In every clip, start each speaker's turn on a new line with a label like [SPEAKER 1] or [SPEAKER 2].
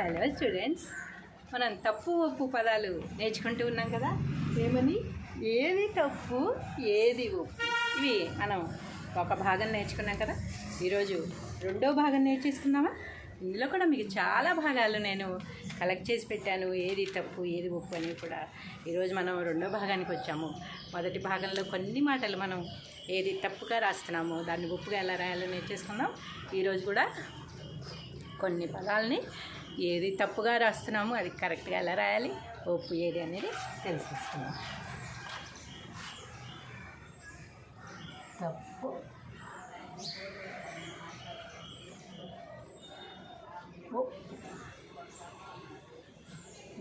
[SPEAKER 1] Hello students మనం తప్పు ఒప్పు పదాలు నేర్చుకుంటూ ఉన్నాం కదా? ఏమని? ఏది తప్పు ఏది ఒప్పు? ఇవి మనం ఒక భాగం నేర్చుకున్నాం కదా? ఈరోజు రెండో భాగం నేర్చేసుకుందామా? ఇందులో కూడా మీకు చాలా భాగాలు నేను కలెక్ట్ చేసి పెట్టాను. ఏది తప్పు ఏది ఒప్పు అని కూడా ఈరోజు మనం రెండో భాగానికి వచ్చాము. మొదటి భాగంలో కొన్ని మాటలు మనం ఏది తప్పుగా రాస్తున్నామో దాన్ని ఒప్పుగా ఎలా రాయాలో నేర్చేసుకుందాం. ఈరోజు కూడా కొన్ని పదాలని ఏది తప్పుగా రాస్తున్నామో అది కరెక్ట్గా ఎలా రాయాలి? ఒప్పు ఏది అనేది తెలిసేస్తున్నాం తప్పు.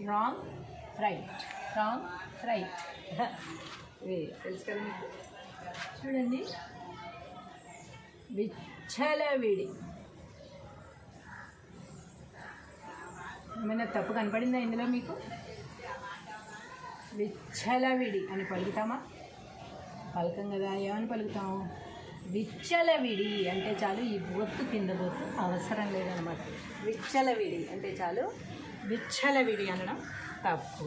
[SPEAKER 1] Wrong right. Wrong right. తెలుసు కదా మీకు? చూడండి. విచ్చలవిడి. ఏమైనా తప్పు కనపడిందా ఇందులో మీకు? విచ్చలవిడి అని పలుకుతామా? పలకం కదా ఏమని పలుకుతాము? విచ్చలవిడి అంటే చాలు ఈ బొత్తు కింద బొత్తు అవసరం లేదనమాట. విచ్చలవిడి అంటే చాలు విచ్చలవిడి అనడం తప్పు.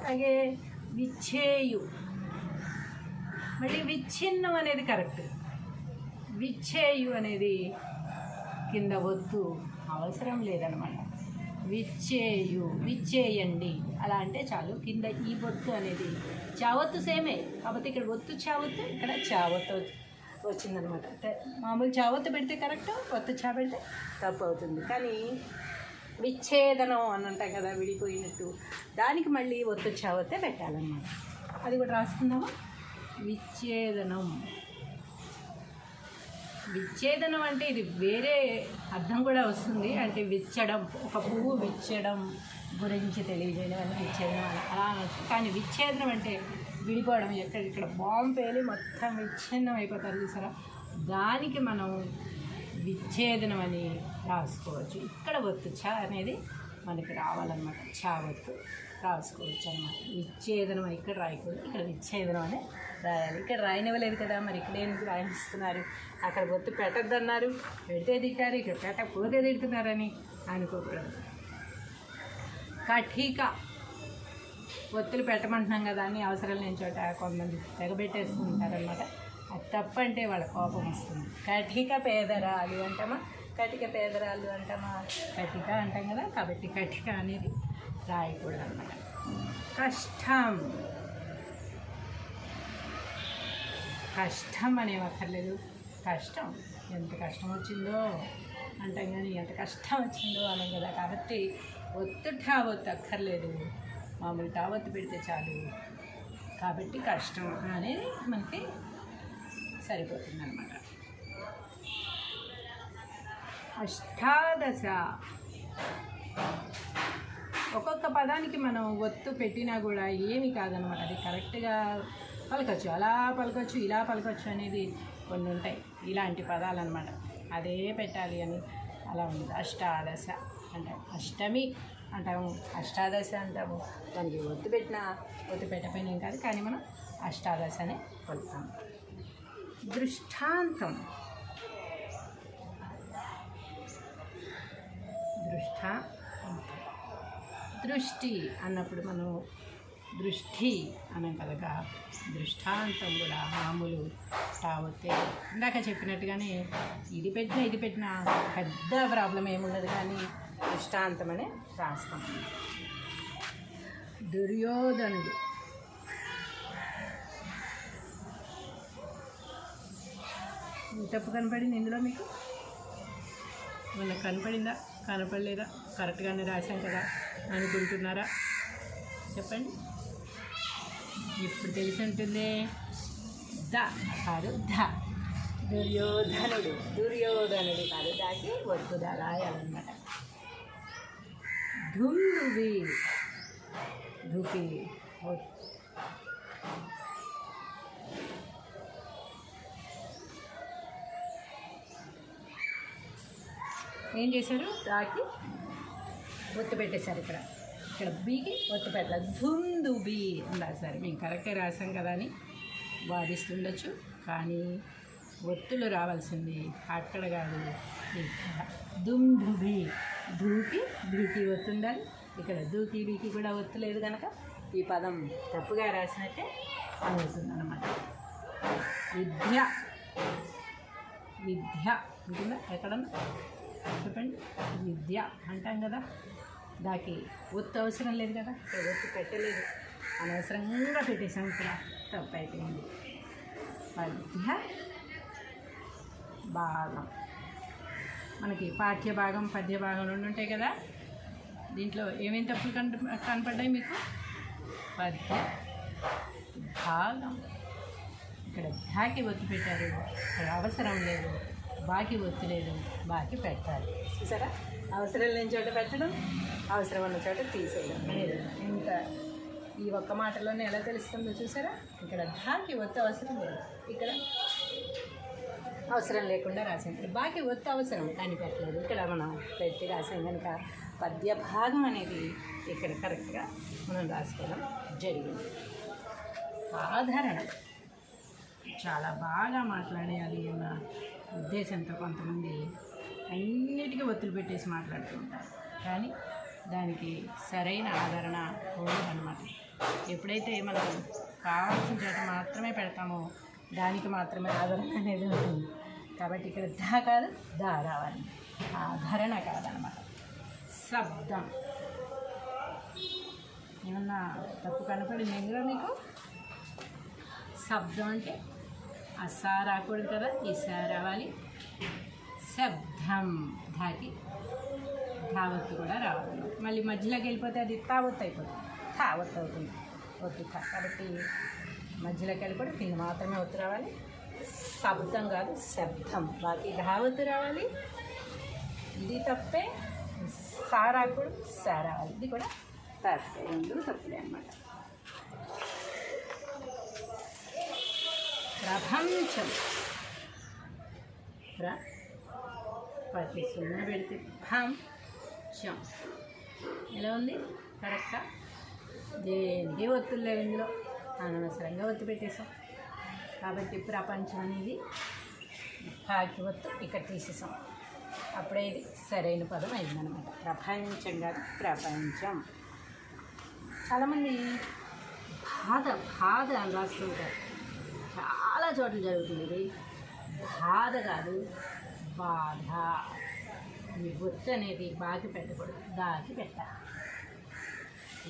[SPEAKER 1] అలాగే విచ్చేయు. మళ్ళీ విచ్ఛిన్నం అనేది కరెక్ట్. విచ్చేయు అనేది కింద ఒత్తు అవసరం లేదనమాట. విచ్చేయు విచ్చేయండి. అలా అంటే చాలు. కింద ఈ బొత్తు అనేది. చావత్తు సేమే. కాకపోతే ఇక్కడ ఒత్తు చావత్తు ఇక్కడ చావత్తు వచ్చిందనమాట. అంటే మామూలు చావత్తు పెడితే కరెక్ట్ ఒత్తు చా పెడితే తప్పు అవుతుంది కానీ విచ్ఛేదనం అని అంటాం కదా విడిపోయినట్టు. దానికి మళ్ళీ ఒత్తు చావతే పెట్టాలన్నమాట. అది కూడా రాసుకుందామా? విచ్ఛేదనం. విచ్ఛేదనం అంటే ఇది వేరే అర్థం కూడా వస్తుంది. అంటే విచ్చడం ఒక పువ్వు విచ్చడం గురించి తెలియజేయడం అని విచ్ఛేదనం అలా కానీ విచ్ఛేదనం అంటే విడిపోవడం. ఎక్కడ ఇక్కడ బాంబు పేలి మొత్తం విచ్ఛిన్నం అయిపోతారు చూసారా? దానికి మనం విచ్ఛేదనం అని రాసుకోవచ్చు. ఇక్కడ ఒత్తు చ అనేది మనకి రావాలన్నమాట. చా ఒత్తు రాసుకోవచ్చు అనమాట విచ్ఛేదనం ఇక్కడ రాయకూడదు. ఇక్కడ విచ్ఛేదనం అనే రాయాలి. ఇక్కడ రాయనివ్వలేదు కదా మరి ఇక్కడ ఎందుకు రాయిస్తున్నారు? అక్కడ ఒత్తు పెట్టద్దన్నారు. పెడితే తిట్టారు ఇక్కడ పెట్టకపోతే తిడుతున్నారని అనుకోకూడదు. కఠిక. ఒత్తులు పెట్టమంటున్నాం కదా అని అవసరం లేని చోట కొంతమంది తెగబెట్టేస్తుంటారనమాట అది తప్పంటే వాళ్ళ కోపం వస్తుంది. కఠిక పేదరాలు అంటామా? కటిక పేదరాలు అంటామా? కటిక అంటాం కదా కాబట్టి కటిక అనేది రాయకూడదు అనమాట కష్టం. కష్టం అనే అక్కర్లేదు కష్టం. ఎంత కష్టం వచ్చిందో అంటాం కానీ ఎంత కష్టం వచ్చిందో అనం కదా. కాబట్టి ఒత్తు ఠావత్తు అక్కర్లేదు. మామూలు ఠావత్తు పెడితే చాలు. కాబట్టి కష్టం అనేది మనకి సరిపోతుంది అనమాట అష్టాదశ. ఒక్కొక్క పదానికి మనం ఒత్తు పెట్టినా కూడా ఏమి కాదనమాట అది కరెక్ట్గా పలకచ్చు. అలా పలకచ్చు ఇలా పలకచ్చు అనేది కొన్ని ఉంటాయి. ఇలాంటి పదాలు అనమాట అదే పెట్టాలి అని అలా ఉంది అష్టాదశ అంటాం. అష్టమి అంటాము. అష్టాదశ అంటాము. దానికి ఒత్తు పెట్టినా ఒత్తు పెట్టపోయినాం కాదు కానీ మనం అష్టాదశ అనే పలుకుతాం. దృష్టాంతం. దృష్ట దృష్టి అన్నప్పుడు మనం దృష్టి అనం కనుక దృష్టాంతం కూడా మామూలు తావతే ఇందాక చెప్పినట్టుగానే ఇది పెట్టినా ఇది పెట్టినా పెద్ద ప్రాబ్లం ఏముండదు కానీ దృష్టాంతం అనే రాస్తాం దుర్యోధనుడు. తప్పు కనపడింది ఇందులో మీకు? మనకు కనపడిందా? కనపడలేదా? కరెక్ట్గానే రాశాం కదా అనుకుంటున్నారా? చెప్పండి. ఇప్పుడు తెలిసి ఉంటుంది ద కాదు ధ. దుర్యోధనుడు. దుర్యోధనుడు కాదు దాకి వద్దుదా రాయాలన్నమాట ధుందువి ధుకి ఏం చేశారు? దాకి ఒత్తు పెట్టేశారు ఇక్కడ. ఇక్కడ బీకి ఒత్తు పెట్టాలి ధుందు బీ అని సరే. మేము కరెక్టే రాసాం కదా అని వాదిస్తుండొచ్చు. కానీ ఒత్తులు రావాల్సింది అక్కడ కాదు. ఇక్కడ దుందుబి దూకి బీకి ఒత్తు ఉండాలి ఇక్కడ దూకి బీకి కూడా ఒత్తు లేదు కనుక ఈ పదం తప్పుగా రాసినట్టే అవుతుంది విద్య. విద్య. ఉంటుందా ఎక్కడన్నా చెప్పండి. విద్య అంటాం కదా. దానికి ఒత్తు అవసరం లేదు కదా? ఒత్తు పెట్టలేదు. అనవసరంగా పెట్టేసాం ఇక్కడ. తప్పు అయిపోయింది. పద్య భాగం. మనకి పాఠ్య భాగం పద్య భాగం రెండు ఉంటాయి కదా? దీంట్లో ఏమేమి తప్పులు కన కనపడ్డాయి మీకు? పద్య భాగం ఇక్కడ ధాకి ఒత్తి పెట్టారు. ఇక్కడ అవసరం లేదు. బాకి ఒత్తి లేదు. బాకి పెట్టాలి చూసారా? అవసరం లేని చోట పెట్టడం అవసరం ఉన్న చోట తీసేయడం. లేదు ఇంకా ఈ ఒక్క మాటలోనే ఎలా తెలుస్తుందో చూసారా? ఇక్కడ ధాకి ఒత్తు అవసరం లేదు. ఇక్కడ అవసరం లేకుండా రాసాం ఇక్కడ బాకి ఒత్తు అవసరం కానీ పెట్టలేదు. ఇక్కడ మనం పెట్టి రాసాం కనుక పద్య భాగం అనేది ఇక్కడ కరెక్ట్గా మనం రాసుకోవడం జరిగింది. సాధారణ చాలా బాగా మాట్లాడేయాలి అన్న ఉద్దేశంతో కొంతమంది అన్నిటికీ ఒత్తులు పెట్టేసి మాట్లాడుతూ ఉంటారు కానీ దానికి సరైన ఆదరణ ఉండదన్నమాట ఎప్పుడైతే మనం కావాల్సిన చోట మాత్రమే పెడతామో దానికి మాత్రమే ఆదరణ అనేది ఉంటుంది. కాబట్టి ఇక్కడ దా కాదు దా రావాలి. ఆదరణ కాదనమాట శబ్దం. ఏమన్నా తప్పు కనపడింది ఇందులో మీకు? శబ్దం అంటే అసా రాకూడదు కదా ఈసారి రావాలి. శబ్దం ధాకి ధావత్తు కూడా రావాలి. మళ్ళీ మధ్యలోకి వెళ్ళిపోతే అది తావత్తు అయిపోతుంది. తావత్తు అవుతుంది. ఒత్తు కాబట్టి మధ్యలోకి వెళ్ళిపోతే కింద మాత్రమే ఒత్తు రావాలి. శబ్దం కాదు శబ్దం. బాకీ ధావత్తు రావాలి. ఇది తప్పే. సారా కూడా సారా. ఇది కూడా తప్పే. రెండు తప్పులే అన్నమాట. ప్రపంచం. ప్ర సున్నా పెడితే భం ఎలా ఉంది? కరెక్టా? దేనికి ఒత్తులు లేవు ఇందులో? అనవసరంగా ఒత్తు పెట్టేసాం కాబట్టి ప్రపంచం అనేది పాకి ఒత్తు ఇక్కడ తీసేసాం అప్పుడే ఇది సరైన పదం అయిందనమాట ప్రపంచం కాదు ప్రపంచం. చాలామంది బాధ బాధ అని రాస్తుంటారు చాలా చోట్ల జరుగుతుంది ఇది. బాధ కాదు బాధ. ఈ బొత్తు అనేది బాకి పెట్టకూడదు. దాకి పెట్టాలి.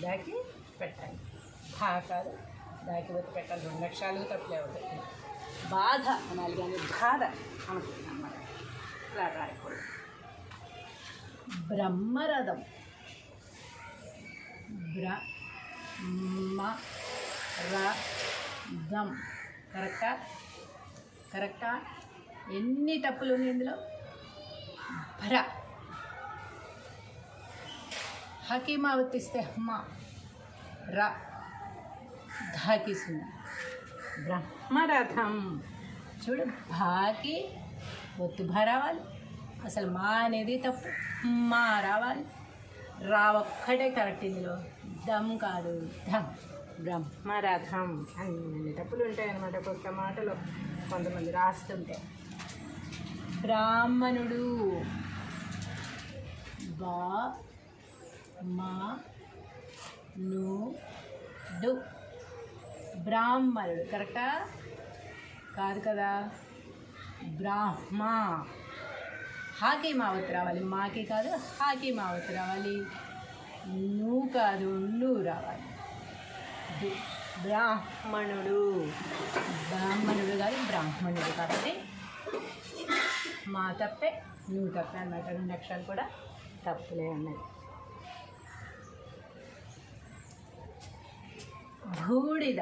[SPEAKER 1] దాకి పెట్టాలి. బా కాదు దాకి బొత్తు పెట్టాలి. రెండు అక్షరాలు తప్పులే అవుతాయి బాధ అనాలి కానీ బాధ అనుకుంటున్నాను అన్నమాట. ఇలా రాయకూడదు. బ్రహ్మరథం. బ్రహ్మ రథం కరెక్టా? కరెక్టా? ఎన్ని తప్పులు ఉన్నాయి ఇందులో? భర హకీమా వర్తిస్తే హమ్మ ర. ధాకి సున్నా బ్రహ్మరథం. చూడు భాకి ఒత్తు భా రావాలి. అసలు మా అనేది తప్పు. మా రావాలి. రా ఒక్కటే కరెక్ట్ ఇందులో. దమ్ కాదు. ధమ్ బ్రహ్మరథం. అన్ని తప్పులు ఉంటాయన్నమాట అన్నమాట మాటలు మాటలో. కొంతమంది రాస్తుంటే. బ్రాహ్మణుడు. బా మా ను డు. బ్రాహ్మణుడు. కరెక్టా? కాదు కదా? బ్రాహ్మ. హాకే మావత్ రావాలి. మాకే కాదు హాకే మావత్ రావాలి. నువ్వు కాదు నువ్వు రావాలి. బ్రాహ్మణుడు. బ్రాహ్మణుడు కాదు బ్రాహ్మణుడు కాబట్టి మా తప్పే నువ్వు తప్పే అన్నమాట. రెండు అక్షరాలు కూడా తప్పులే ఉన్నాయి బూడిద.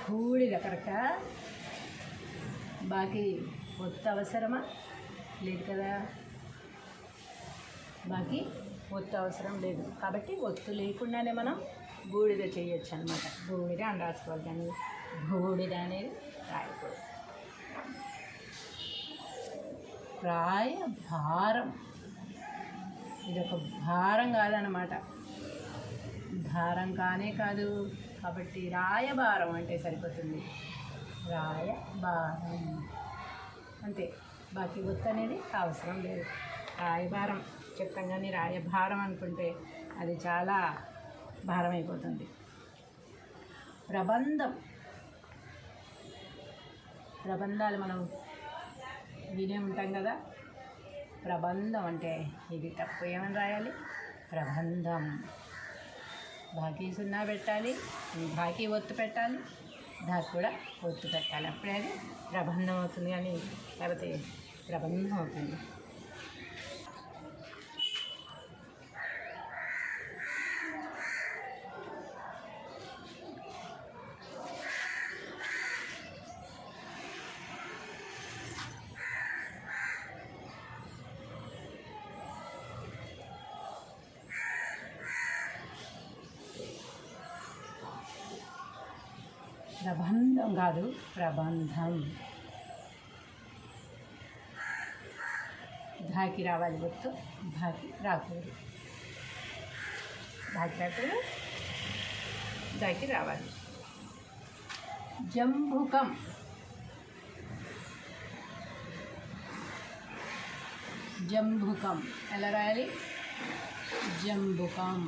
[SPEAKER 1] బూడిద కరెక్టా? బాకీ ఒత్తు అవసరమా? లేదు కదా. బాకీ ఒత్తు అవసరం లేదు. కాబట్టి ఒత్తు లేకుండానే మనం బూడిద చేయొచ్చు అనమాట బూడిద అని రాసుకోవాలి కానీ బూడిద అనేది రాయకూడదు. రాయ భారం. ఇది ఒక భారం కాదనమాట భారం కానే కాదు కాబట్టి రాయభారం అంటే సరిపోతుంది. రాయభారం అంతే. బాకీ గుర్తు అనేది అవసరం లేదు. రాయభారం చెప్తాం కానీ రాయభారం అనుకుంటే అది చాలా భారమైపోతుంది. ప్రబంధం. ప్రబంధాలు మనం వినే ఉంటాం కదా. ప్రబంధం అంటే ఇది తప్పు ఏమని రాయాలి? ప్రబంధం. బాకీ సున్నా పెట్టాలి. బాకీ ఒత్తు పెట్టాలి. దానికి కూడా ఒత్తు పెట్టాలి. అప్పుడే అది ప్రబంధం అవుతుంది కానీ లేకపోతే ప్రబంధం అవుతుంది. ప్రబంధం కాదు ప్రబంధం ధాకి రావాలి గుర్తు ధాకి రాకూడదు ధాకి రాకూడదు ధాకి రావాలి జంబుకం జంబుకం ఎలా రాయాలి జంబుకం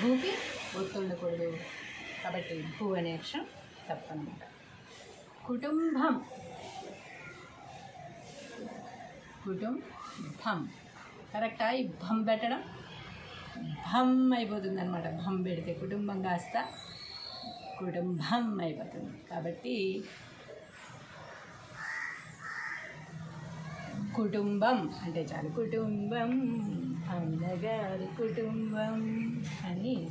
[SPEAKER 1] భూకి ఒత్తు ఉండకూడదు కాబట్టి భూ అనే అక్షరం తప్పనమాట. కుటుంబం. కుటుంబం. కరెక్టా? ఈ భం పెట్టడం? భం అయిపోతుంది అనమాట భం పెడితే కుటుంబం కాస్త కుటుంబం అయిపోతుంది. కాబట్టి కుటుంబం అంటే చాలు. కుటుంబం అన్నగారి కుటుంబం అని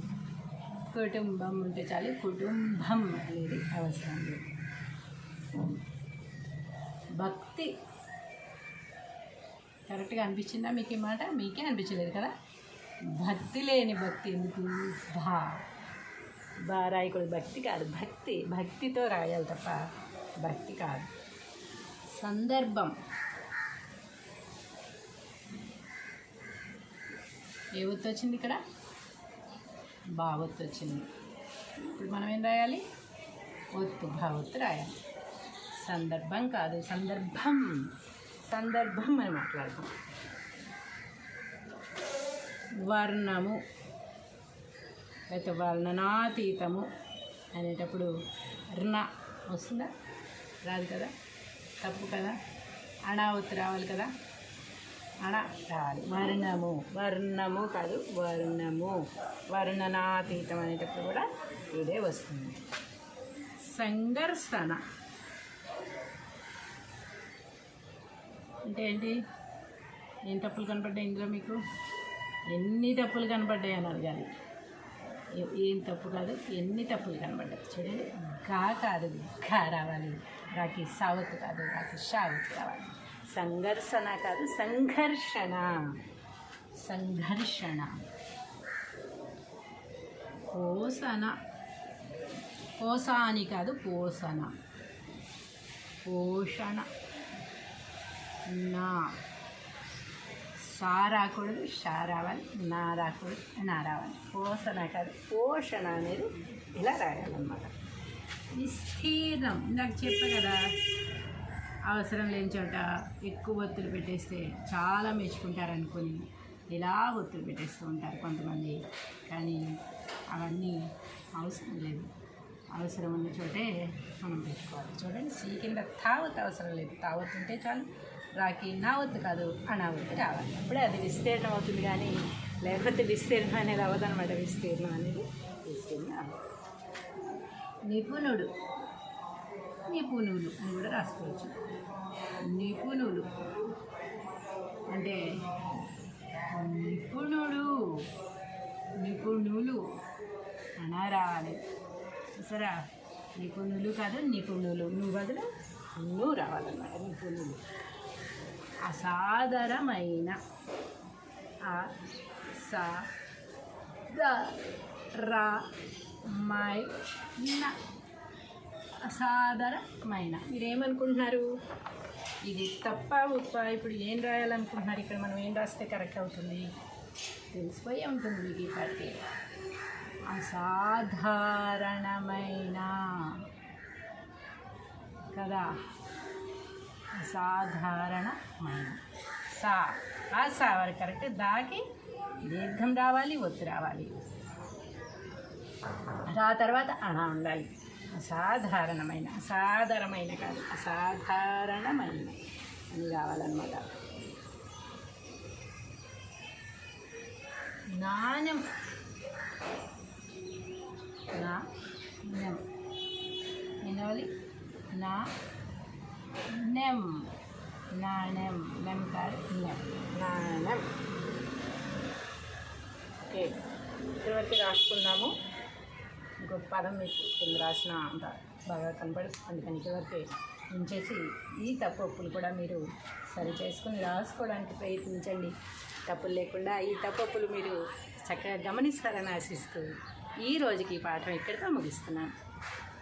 [SPEAKER 1] కుటుంబం ఉంటే చాలు కుటుంబం అనేది అవసరం. లేదు భక్తి. కరెక్ట్గా అనిపించిందా మీకు ఈ మాట? మీకే అనిపించలేదు కదా? భక్తి లేని భక్తి ఎందుకు? భా. బా రాయకూడదు. భక్తి కాదు. భక్తి. భక్తితో రాయాలి తప్ప భక్తి కాదు. సందర్భం. ఏ ఒత్తు ఇక్కడ? ఇక్కడ వచ్చింది ఇప్పుడు మనం ఏం రాయాలి? ఒత్తు భావొత్తు రాయాలి. సందర్భం కాదు సందర్భం. సందర్భం అని మాట్లాడతాం వర్ణము లేకపోతే వర్ణనాతీతము అనేటప్పుడు ర్ణ వస్తుందా? రాదు కదా? తప్పు కదా? అణావత్తు రావాలి కదా? వర్ణము. వర్ణము కాదు వర్ణము. వర్ణనాతీతం అనేటప్పుడు కూడా ఇదే వస్తుంది. సంఘర్షణ. అంటే ఏంటి? ఏం తప్పులు కనపడ్డాయి ఇందులో మీకు? ఎన్ని తప్పులు కనపడ్డాయి అని అడగాలి ఏ- ఏం తప్పు కాదు ఎన్ని తప్పులు కనపడ్డాయి చూడండి. గా కాదు గా రావాలి. రాకి సావత్తు కాదు రాకి షావత్ రావాలి. సంఘర్షణ కాదు సంఘర్షణ. సంఘర్షణ. పోసన. పోసాని కాదు పోసన. పోషణ. నా. సా రాకూడదు షా రావాలి నా రాకూడదు నా రావాలి పోషణ కాదు పోషణ అనేది ఇలా రాయాలన్నమాట. విస్తీర్ణం ఇందాక చెప్పా కదా. అవసరం లేని చోట ఎక్కువ ఒత్తులు పెట్టేస్తే చాలా మెచ్చుకుంటారు అనుకుని ఇలా ఒత్తులు పెట్టేస్తూ ఉంటారు కొంతమంది. కానీ అవన్నీ అవసరం లేదు. అవసరం ఉన్న చోటే మనం పెట్టుకోవాలి. చూడండి సీ కింద తావత్ అవసరం లేదు. తావత్ ఉంటే చాలు. రాకి నావత్తు కాదు అనావత్తు రావాలి. అప్పుడే అది విస్తీర్ణం అవుతుంది కానీ లేకపోతే విస్తీర్ణం అనేది అవ్వదన్నమాట. విస్తీర్ణం అనేది విస్తీర్ణం. నిపుణుడు నిపుణులు అని కూడా రాసుకోవచ్చు. నిపుణులు అంటే నిపుణుడు నిపుణులు అనారాలి. సరే నిపుణులు కాదు నిపుణులు నువ్వు బదులు నువ్వు రావాలన్నమాట నిపుణులు అసాధారణమైన ఆ సా ద రా మై నా అసాధారణమైన. మీరేమనుకుంటున్నారు? ఇది తప్ప ఉప్ప. ఇప్పుడు ఏం రాయాలనుకుంటున్నారు? ఇక్కడ మనం ఏం రాస్తే కరెక్ట్ అవుతుంది? తెలిసిపోయే ఉంటుంది మీకు ఈ పార్టీ. అసాధారణమైన. కదా? అసాధారణమైన. సా. ఆ సా వరకు కరెక్ట్ దాకి దీర్ఘం రావాలి ఒత్తు రావాలి. ఆ తర్వాత అణ ఉండాలి. అసాధారణమైన అసాధారణమైన కాదు అసాధారణమైన అని కావాలన్నమాట. నాణ్యం. నా నెం వినాలి నా నెం నాణ్యం. నెం కాదు నెం నాణ్యం. ఓకే. ఇక్కడివరకు రాసుకున్నాము. ఇంకొక పదం మీకు కింద రాసిన అంత బాగా కనపడి అందుకని వరకే ఉంచేసి ఈ తప్పు ఒప్పులు కూడా మీరు సరి చేసుకుని రాసుకోవడానికి ప్రయత్నించండి. తప్పులు లేకుండా ఈ తప్పు ఒప్పులు మీరు చక్కగా గమనిస్తారని ఆశిస్తూ ఈ రోజుకి ఈ పాఠం ఇక్కడితో ముగిస్తున్నాను.